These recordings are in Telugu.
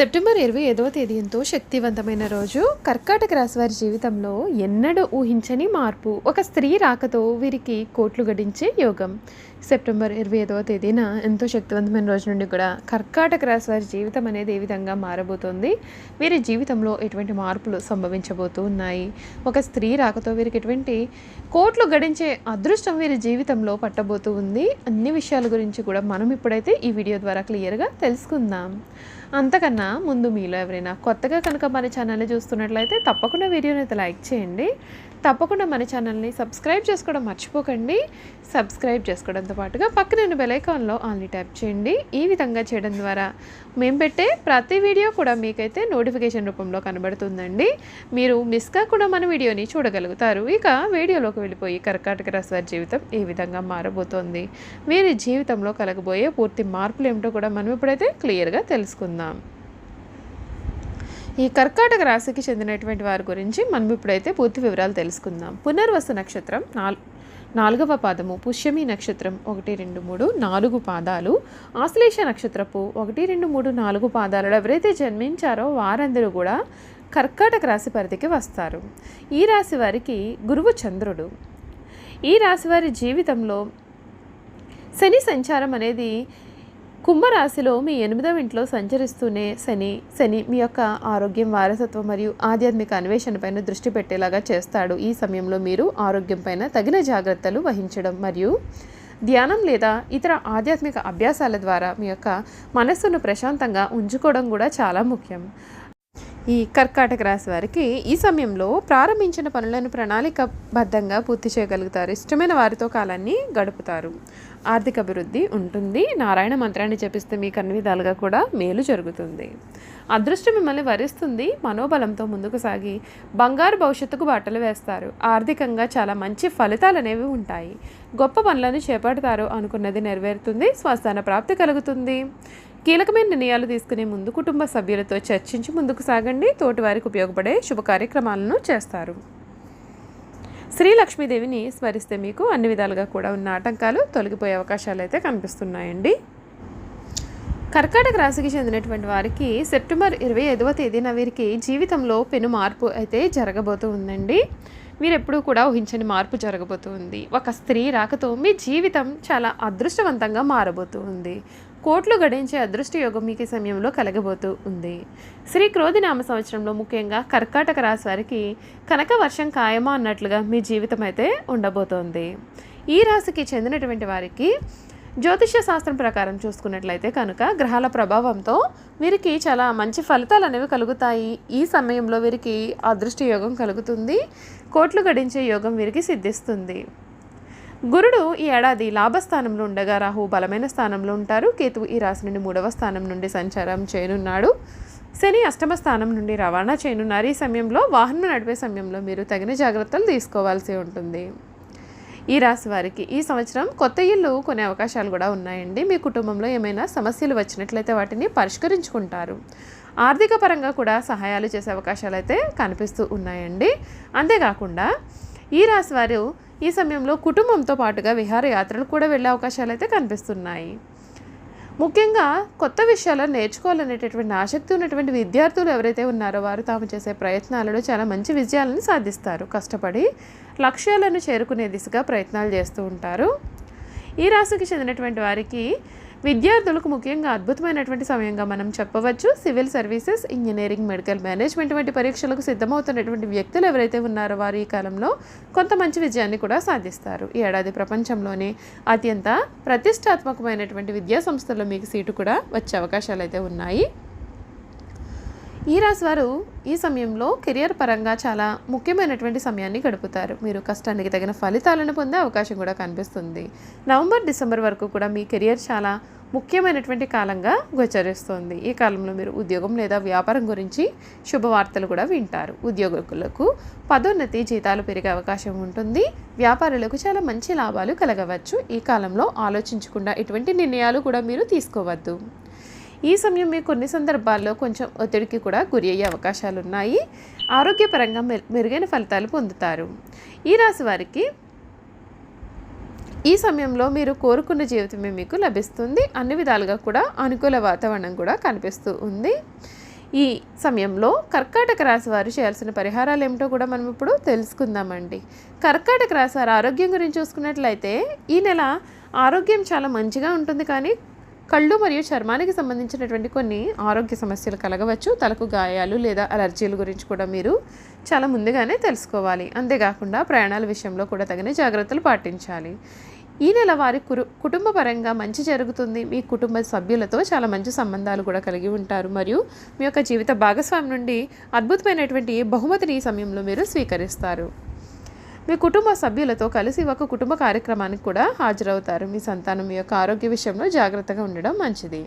సెప్టెంబర్ ఇరవై ఐదవ తేదీ ఎంతో శక్తివంతమైన రోజు. కర్కాటక రాశి వారి జీవితంలో ఎన్నడూ ఊహించని మార్పు. ఒక స్త్రీ రాకతో వీరికి కోట్లు గడించే యోగం. సెప్టెంబర్ ఇరవై ఐదవ తేదీన ఎంతో శక్తివంతమైన రోజు నుండి కూడా కర్కాటక రాశి వారి జీవితం అనేది ఏ విధంగా మారబోతోంది. వీరి జీవితంలో ఎటువంటి మార్పులు సంభవించబోతూ ఉన్నాయి? ఒక స్త్రీ రాకతో వీరికి ఎటువంటి కోట్లు గడించే అదృష్టం వీరి జీవితంలో పట్టబోతూ ఉంది? అన్ని విషయాల గురించి కూడా మనం ఇప్పుడైతే ఈ వీడియో ద్వారా క్లియర్గా తెలుసుకుందాం. అంతకన్నా ముందు మీలో ఎవరైనా కొత్తగా కనుక మన ఛానల్ని చూస్తున్నట్లయితే తప్పకుండా వీడియోని అయితే లైక్ చేయండి. తప్పకుండా మన ఛానల్ని సబ్స్క్రైబ్ చేసుకోవడం మర్చిపోకండి. సబ్స్క్రైబ్ చేసుకోవడంతో పాటుగా పక్కన బెలైకాన్లో ఆన్లీ ట్యాప్ చేయండి. ఈ విధంగా చేయడం ద్వారా మేము పెట్టే ప్రతి వీడియో కూడా మీకైతే నోటిఫికేషన్ రూపంలో కనబడుతుందండి. మీరు మిస్ కాకుండా మన వీడియోని చూడగలుగుతారు. ఇక వీడియోలోకి వెళ్ళిపోయి కర్కాటక రాశి వారి జీవితం ఏ విధంగా మారబోతోంది? వీరి జీవితంలో కలగబోయే పూర్తి మార్పులు ఏమిటో కూడా మనం ఇప్పుడైతే క్లియర్గా తెలుసుకుందాం. ఈ కర్కాటక రాశికి చెందినటువంటి వారి గురించి మనం ఇప్పుడైతే పూర్తి వివరాలు తెలుసుకుందాం. పునర్వసు నక్షత్రం నాల్ నాలుగవ పాదము పుష్యమి నక్షత్రం ఒకటి రెండు మూడు నాలుగు పాదాలు. ఆశ్లేష నక్షత్రపు ఒకటి రెండు మూడు నాలుగు పాదాలలో ఎవరైతే జన్మించారో వారందరూ కూడా కర్కాటక రాశి పరిధికి వస్తారు. ఈ రాశి వారికి గురువు చంద్రుడు. ఈ రాశి వారి జీవితంలో శని సంచారం అనేది కుంభరాశిలో మీ ఎనిమిదవ ఇంట్లో సంచరిస్తూనే శని శని మీ యొక్క ఆరోగ్యం వారసత్వం మరియు ఆధ్యాత్మిక అన్వేషణ పైన దృష్టి పెట్టేలాగా చేస్తాడు. ఈ సమయంలో మీరు ఆరోగ్యం పైన తగిన జాగ్రత్తలు వహించడం మరియు ధ్యానం లేదా ఇతర ఆధ్యాత్మిక అభ్యాసాల ద్వారా మీ యొక్క మనస్సును ప్రశాంతంగా ఉంచుకోవడం కూడా చాలా ముఖ్యం. ఈ కర్కాటక రాశి వారికి ఈ సమయంలో ప్రారంభించిన పనులను ప్రణాళికబద్ధంగా పూర్తి చేయగలుగుతారు. ఇష్టమైన వారితో కాలాన్ని గడుపుతారు. ఆర్థిక అభివృద్ధి ఉంటుంది. నారాయణ మంత్రాన్ని జపిస్తే మీకు అన్ని విధాలుగా కూడా మేలు జరుగుతుంది. అదృష్టం మిమ్మల్ని వరిస్తుంది. మనోబలంతో ముందుకు సాగి బంగారు భవిష్యత్తుకు బాటలు వేస్తారు. ఆర్థికంగా చాలా మంచి ఫలితాలు అనేవి ఉంటాయి. గొప్ప పనులను చేపడతారు అనుకున్నది నెరవేరుతుంది. స్వస్థాన ప్రాప్తి కలుగుతుంది. కీలకమైన నిర్ణయాలు తీసుకునే ముందు కుటుంబ సభ్యులతో చర్చించి ముందుకు సాగండి. తోటివారికి ఉపయోగపడే శుభ కార్యక్రమాలను చేస్తారు. శ్రీ లక్ష్మీదేవిని స్మరిస్తే మీకు అన్ని విధాలుగా కూడా ఉన్న ఆటంకాలు తొలగిపోయే అవకాశాలు అయితే కనిపిస్తున్నాయండి. కర్కాటక రాశికి చెందినటువంటి వారికి సెప్టెంబర్ ఇరవై ఐదవ తేదీన వీరికి జీవితంలో పెను మార్పు అయితే జరగబోతూ ఉందండి. మీరు ఎప్పుడూ కూడా ఊహించని మార్పు జరగబోతుంది ఒక స్త్రీ రాకతో మీ జీవితం చాలా అదృష్టవంతంగా మారబోతూ ఉంది. కోట్లు గడించే అదృష్ట యోగం మీకు సమయంలో కలగబోతూ ఉంది. శ్రీ క్రోధి నామ సంవత్సరంలో ముఖ్యంగా కర్కాటక రాశి వారికి కనక వర్షం ఖాయమా అన్నట్లుగా మీ జీవితం అయితే ఉండబోతోంది. ఈ రాశికి చెందినటువంటి వారికి జ్యోతిష్య శాస్త్రం ప్రకారం చూసుకున్నట్లయితే కనుక గ్రహాల ప్రభావంతో వీరికి చాలా మంచి ఫలితాలు అనేవి కలుగుతాయి. ఈ సమయంలో వీరికి అదృష్ట యోగం కలుగుతుంది. కోట్లు గడించే యోగం వీరికి సిద్ధిస్తుంది. గురుడు ఈ ఏడాది లాభస్థానంలో ఉండగా రాహు బలమైన స్థానంలో ఉంటారు. కేతువు ఈ రాశి నుండి మూడవ స్థానం నుండి సంచారం చేయనున్నాడు. శని అష్టమ స్థానం నుండి రవాణా చేయనున్నారు. ఈ సమయంలో వాహనం నడిపే సమయంలో మీరు తగిన జాగ్రత్తలు తీసుకోవాల్సి ఉంటుంది. ఈ రాశి వారికి ఈ సంవత్సరం కొత్త ఇల్లు కొనే అవకాశాలు కూడా ఉన్నాయండి. మీ కుటుంబంలో ఏమైనా సమస్యలు వచ్చినట్లయితే వాటిని పరిష్కరించుకుంటారు. ఆర్థిక పరంగా కూడా సహాయాలు చేసే అవకాశాలు అయితే కనిపిస్తూ ఉన్నాయండి. అంతేకాకుండా ఈ రాశి వారు ఈ సమయంలో కుటుంబంతో పాటుగా విహారయాత్రలు కూడా వెళ్ళే అవకాశాలు అయితే కనిపిస్తున్నాయి. ముఖ్యంగా కొత్త విషయాలను నేర్చుకోవాలనేటటువంటి ఆసక్తి ఉన్నటువంటి విద్యార్థులు ఎవరైతే ఉన్నారో వారు తాము చేసే ప్రయత్నాలలో చాలా మంచి విజయాలను సాధిస్తారు. కష్టపడి లక్ష్యాలను చేరుకునే దిశగా ప్రయత్నాలు చేస్తూ ఉంటారు. ఈ రాశికి చెందినటువంటి వారికి విద్యార్థులకు ముఖ్యంగా అద్భుతమైనటువంటి సమయంగా మనం చెప్పవచ్చు. Civil services engineering medical management వంటి పరీక్షలకు సిద్ధమవుతున్నటువంటి వ్యక్తులు ఎవరైతే ఉన్నారో వారు ఈ కాలంలో కొంత మంచి విజయాన్ని కూడా సాధిస్తారు. ఈ ఏడాది ప్రపంచంలోనే అత్యంత ప్రతిష్టాత్మకమైనటువంటి విద్యా సంస్థల్లో మీకు సీటు కూడా వచ్చే అవకాశాలు అయితే ఉన్నాయి. ఈ రాశి వారు ఈ సమయంలో కెరియర్ పరంగా చాలా ముఖ్యమైనటువంటి సమయాన్ని గడుపుతారు. మీరు కష్టానికి తగిన ఫలితాలను పొందే అవకాశం కూడా కనిపిస్తుంది. నవంబర్ డిసెంబర్ వరకు కూడా మీ కెరియర్ చాలా ముఖ్యమైనటువంటి కాలంగా గోచరిస్తుంది. ఈ కాలంలో మీరు ఉద్యోగం లేదా వ్యాపారం గురించి శుభవార్తలు కూడా వింటారు. ఉద్యోగులకు పదోన్నతి జీతాలు పెరిగే అవకాశం ఉంటుంది. వ్యాపారులకు చాలా మంచి లాభాలు కలగవచ్చు. ఈ కాలంలో ఆలోచించకుండా ఎటువంటి నిర్ణయాలు కూడా మీరు తీసుకోవద్దు. ఈ సమయం మీ కొన్ని సందర్భాల్లో కొంచెం ఒత్తిడికి కూడా గురి అయ్యే అవకాశాలు ఉన్నాయి ఆరోగ్యపరంగా మెరుగైన ఫలితాలు పొందుతారు. ఈ రాశి వారికి ఈ సమయంలో మీరు కోరుకున్న జీవితమే మీకు లభిస్తుంది. అన్ని విధాలుగా కూడా అనుకూల వాతావరణం కూడా కనిపిస్తూ ఉంది. ఈ సమయంలో కర్కాటక రాశి వారు చేయాల్సిన పరిహారాలు ఏమిటో కూడా మనం ఇప్పుడు తెలుసుకుందామండి. కర్కాటక రాశి వారి ఆరోగ్యం గురించి చూసుకున్నట్లయితే ఈ నెల ఆరోగ్యం చాలా మంచిగా ఉంటుంది కానీ కళ్ళు మరియు చర్మానికి సంబంధించినటువంటి కొన్ని ఆరోగ్య సమస్యలు కలగవచ్చు. తలకు గాయాలు లేదా అలర్జీల గురించి కూడా మీరు చాలా ముందుగానే తెలుసుకోవాలి. అంతేకాకుండా ప్రయాణాల విషయంలో కూడా తగిన జాగ్రత్తలు పాటించాలి. ఈ నెల వారి కురు కుటుంబ పరంగా మంచి జరుగుతుంది. మీ కుటుంబ సభ్యులతో చాలా మంచి సంబంధాలు కూడా కలిగి ఉంటారు. మరియు మీ యొక్క జీవిత భాగస్వామి నుండి అద్భుతమైనటువంటి బహుమతిని ఈ సమయంలో మీరు స్వీకరిస్తారు. మీ కుటుంబ సభ్యులతో కలిసి ఒక కుటుంబ కార్యక్రమానికి కూడా హాజరవుతారు. మీ సంతానం మీ యొక్క ఆరోగ్య విషయంలో జాగ్రత్తగా ఉండడం మంచిది.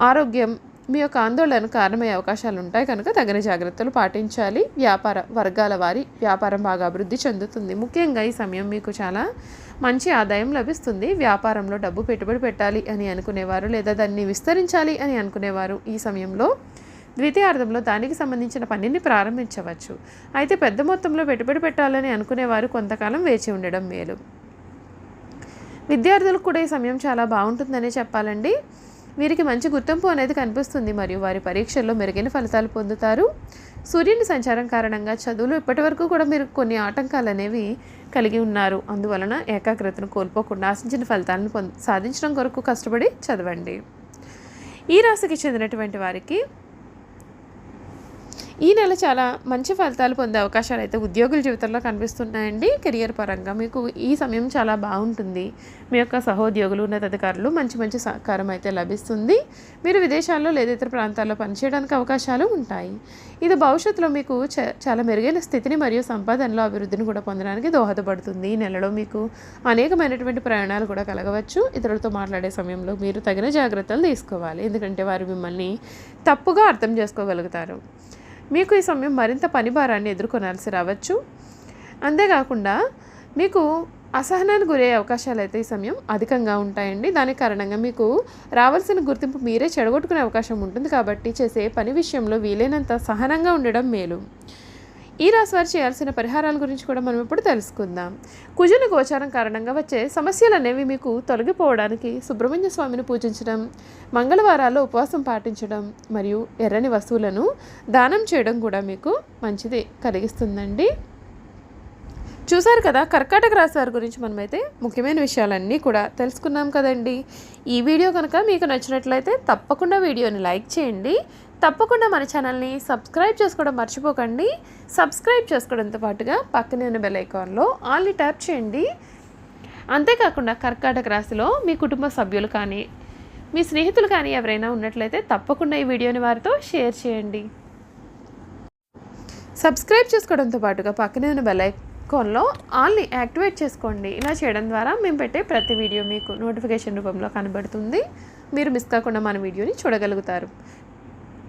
ఆరోగ్యం మీ యొక్క ఆందోళన కారణమయ్యే అవకాశాలు ఉంటాయి కనుక తగిన జాగ్రత్తలు పాటించాలి. వ్యాపార వర్గాల వారి వ్యాపారం బాగా అభివృద్ధి చెందుతుంది. ముఖ్యంగా ఈ సమయం మీకు చాలా మంచి ఆదాయం లభిస్తుంది. వ్యాపారంలో డబ్బు పెట్టుబడి పెట్టాలి అని అనుకునేవారు లేదా దాన్ని విస్తరించాలి అని అనుకునేవారు ఈ సమయంలో ద్వితీయార్థంలో దానికి సంబంధించిన పనిని ప్రారంభించవచ్చు. అయితే పెద్ద మొత్తంలో పెట్టుబడి పెట్టాలని అనుకునేవారు కొంతకాలం వేచి ఉండడం మేలు. విద్యార్థులకు కూడా ఈ సమయం చాలా బాగుంటుందనే చెప్పాలండి. వీరికి మంచి గుర్తింపు అనేది కనిపిస్తుంది. మరియు వారి పరీక్షల్లో మెరుగైన ఫలితాలు పొందుతారు. సూర్యుని సంచారం కారణంగా చదువులు ఇప్పటివరకు కూడా మీరు కొన్ని ఆటంకాలు అనేవి కలిగి ఉన్నారు. అందువలన ఏకాగ్రతను కోల్పోకుండా ఆశించిన ఫలితాలను పొంద సాధించడం కొరకు కష్టపడి చదవండి. ఈ రాశికి చెందినటువంటి వారికి ఈ నెల చాలా మంచి ఫలితాలు పొందే అవకాశాలు అయితే ఉద్యోగుల జీవితంలో కనిపిస్తున్నాయండి. కెరియర్ పరంగా మీకు ఈ సమయం చాలా బాగుంటుంది. మీ యొక్క సహోద్యోగులు ఉన్నతాధికారులు మంచి మంచి సహకారం అయితే లభిస్తుంది. మీరు విదేశాల్లో లేదా ఇతర ప్రాంతాల్లో పనిచేయడానికి అవకాశాలు ఉంటాయి. ఇది భవిష్యత్తులో మీకు చాలా మెరుగైన స్థితిని మరియు సంపాదనలో అభివృద్ధిని కూడా పొందడానికి దోహదపడుతుంది. ఈ నెలలో మీకు అనేకమైనటువంటి ప్రయాణాలు కూడా కలగవచ్చు. ఇతరులతో మాట్లాడే సమయంలో మీరు తగిన జాగ్రత్తలు తీసుకోవాలి. ఎందుకంటే వారు మిమ్మల్ని తప్పుగా అర్థం చేసుకోగలుగుతారు. మీకు ఈ సమయం మరింత పని భారాన్ని ఎదుర్కొనాల్సి రావచ్చు. అంతేకాకుండా మీకు అసహనానికి గురయ్యే అవకాశాలు అయితే ఈ సమయం అధికంగా ఉంటాయండి. దాని కారణంగా మీకు రావాల్సిన గుర్తింపు మీరే చెడగొట్టుకునే అవకాశం ఉంటుంది. కాబట్టి చేసే పని విషయంలో వీలైనంత సహనంగా ఉండడం మేలు. ఈ రాశి వారు చేయాల్సిన పరిహారాల గురించి కూడా మనం ఇప్పుడు తెలుసుకుందాం. కుజుని గోచారం కారణంగా వచ్చే సమస్యలు అనేవి మీకు తొలగిపోవడానికి సుబ్రహ్మణ్య స్వామిని పూజించడం మంగళవారాల్లో ఉపవాసం పాటించడం మరియు ఎర్రని వస్తువులను దానం చేయడం కూడా మీకు మంచిది కలిగిస్తుందండి. చూసారు కదా కర్కాటక రాశి వారి గురించి మనమైతే ముఖ్యమైన విషయాలన్నీ కూడా తెలుసుకున్నాం కదండి. ఈ వీడియో కనుక మీకు నచ్చినట్లయితే తప్పకుండా వీడియోని లైక్ చేయండి. తప్పకుండా మన ఛానల్ని సబ్స్క్రైబ్ చేసుకోవడం మర్చిపోకండి. సబ్స్క్రైబ్ చేసుకోవడంతో పాటుగా పక్కనే ఉన్న బెల్ ఐకాన్లో ఆల్ని ట్యాప్ చేయండి. అంతేకాకుండా కర్కాటక రాశిలో మీ కుటుంబ సభ్యులు కానీ మీ స్నేహితులు కానీ ఎవరైనా ఉన్నట్లయితే తప్పకుండా ఈ వీడియోని వారితో షేర్ చేయండి. సబ్స్క్రైబ్ చేసుకోవడంతో పాటుగా పక్కనే ఉన్న బెల్ ఐకాన్లో ఆల్ని యాక్టివేట్ చేసుకోండి. ఇలా చేయడం ద్వారా మేము పెట్టే ప్రతి వీడియో మీకు నోటిఫికేషన్ రూపంలో కనబడుతుంది. మీరు మిస్ కాకుండా మన వీడియోని చూడగలుగుతారు.